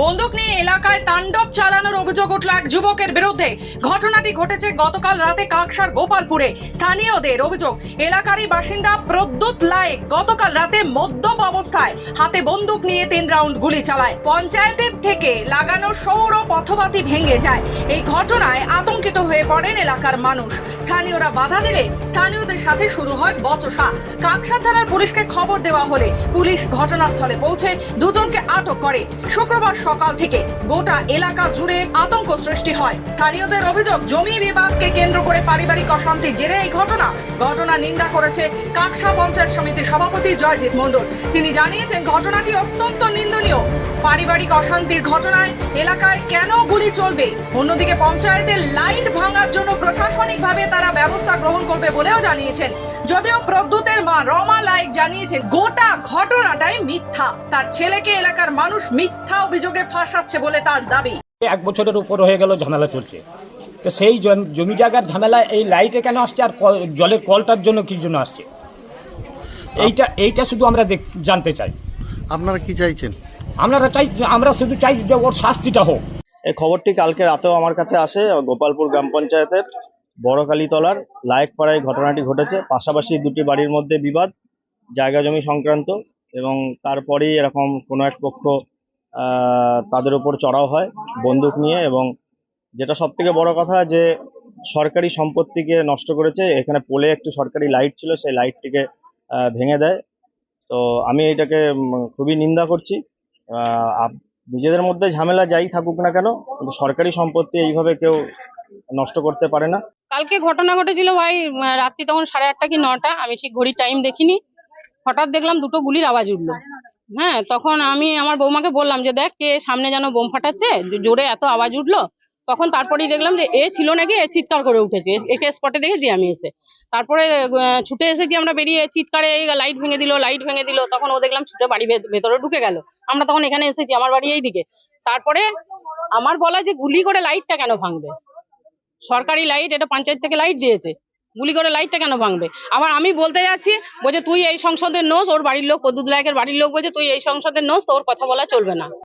বন্দুক নিয়ে এলাকায় তাণ্ডব চালানোর অভিযোগ উঠল এক যুবকের বিরুদ্ধে। ঘটনাটি ঘটেছে গতকাল রাতে কাকসার গোপালপুরে। স্থানীয়দের অভিযোগ, এলাকারই বাসিন্দা প্রদ্যুৎ লায়েক গতকাল রাতে মদ্যপ অবস্থায় হাতে বন্দুক নিয়ে তিন রাউন্ড গুলি চালায়। পঞ্চায়েতের থেকে লাগানো সৌর পথবাতি ভেঙে যায়। এই ঘটনায় আতঙ্কিত হয়ে পড়েন এলাকার মানুষ। স্থানীয়রা বাধা দিলে স্থানীয়দের সাথে শুরু হয় বচসা। কাকসা থানার পুলিশকে খবর দেওয়া হলে পুলিশ ঘটনাস্থলে পৌঁছে দুজনকে আটক করে। শুক্রবার সকাল থেকে গোটা এলাকা জুড়ে আতঙ্ক সৃষ্টি হয়। স্থানীয়দের অভিযোগ, জমি বিবাদকে কেন্দ্র করে পারিবারিক অশান্তি জেরে এই ঘটনা। ঘটনা নিন্দা করেছে কাকসা পঞ্চায়েত সমিতির সভাপতি জয়জিৎ মণ্ডল। তিনি জানিয়েছেন, ঘটনাটি অত্যন্ত নিন্দনীয়। পারিবারিক অশান্তির ঘটনায় এলাকায় কেন গুলি চলবে? অন্যদিকে পঞ্চায়েতের লাইট ভাঙার জন্য প্রশাসনিকভাবে তারা ব্যবস্থা গ্রহণ করবে বলেও জানিয়েছেন। যদিও প্রদ্যুতের মা রমা লাইক জানিয়েছেন গোটা ঘটনাটাই মিথ্যা। তার ছেলেকে এলাকার মানুষ মিথ্যা অভিযোগে ফাঁসাচ্ছে বলে তার দাবি। এক বছরের উপর হয়ে গেল ঝামেলা চলছে। তো সেই জমি জায়গার ঝামেলা এই লাইটে কেন আসছে আর কল- জলের কলটার জন্য কি জন্য আসছে? এইটা এইটা শুধু আমরা দেখ- জানতে চাই। আপনারা কি চাইছেন? আমরা চাই আমরা শুধু চাই যে ওর শাস্তিটা হোক। এই খবরটি কালকে রাতেও আমার কাছে আসে, গোপালপুর গ্রাম পঞ্চায়েতের বড়কালীতলার লায়কপাড়ায় ঘটনাটি ঘটেছে। পাশাপাশি দুটি বাড়ির মধ্যে বিবাদ, জায়গা জমি সংক্রান্ত এবং তারপরেই এরকম কোনো এক পক্ষ তাদের উপর চড়াও হয় বন্দুক নিয়ে এবং যেটা সব থেকে বড় কথা যে সরকারি সম্পত্তিকে নষ্ট করেছে, এখানে পোলে একটি সরকারি লাইট ছিল, সেই লাইটটিকে ভেঙে দেয়। তো আমি এটাকে খুবই নিন্দা করছি। নিজেদের মধ্যে ঝামেলা যাই থাকুক না কেন, কিন্তু সরকারি সম্পত্তি এইভাবে কেউ নষ্ট করতে পারে না। কালকে ঘটনা ঘটেছিল ভাই রাত্রি তখন সাড়ে আটটা কি নটা, আমি ঠিক ঘড়ির টাইম দেখিনি। হঠাৎ দেখলাম দুটো গুলির আওয়াজ উঠল। হ্যাঁ তখন আমি আমার বৌমাকে বললাম যে, দেখ, কে সামনে যেন বোম ফাটাচ্ছে? জোরে এত আওয়াজ উঠল? তখন তারপরেই দেখলাম যে এ ছিল নাকি, এ চিৎকার করে উঠেছে। একে স্পটে দেখেছি আমি এসে। তারপরে ছুটে এসেছি আমরা বেরিয়ে, চিৎকারে লাইট ভেঙে দিল লাইট ভেঙে দিল। তখন ও দেখলাম ছুটে বাড়ি ভেতরে ঢুকে গেল। আমরা তখন এখানে এসেছি, আমার বাড়ি এইদিকে। তারপরে আমার বলা যে গুলি করে লাইটটা কেন ভাঙবে? সরকারি লাইট এটা পঞ্চায়েত থেকে লাইট দিয়েছে। গুলি করে লাইটটা কেন ভাঙবে? আবার আমি বলতে যাচ্ছি, বলছে, তুই এই সংসদের নোস, ওর বাড়ির লোক পদ্যুৎ লায়কের বাড়ির লোক বলছে, তুই এই সংসদের নোস, তোর কথা বলা চলবে না।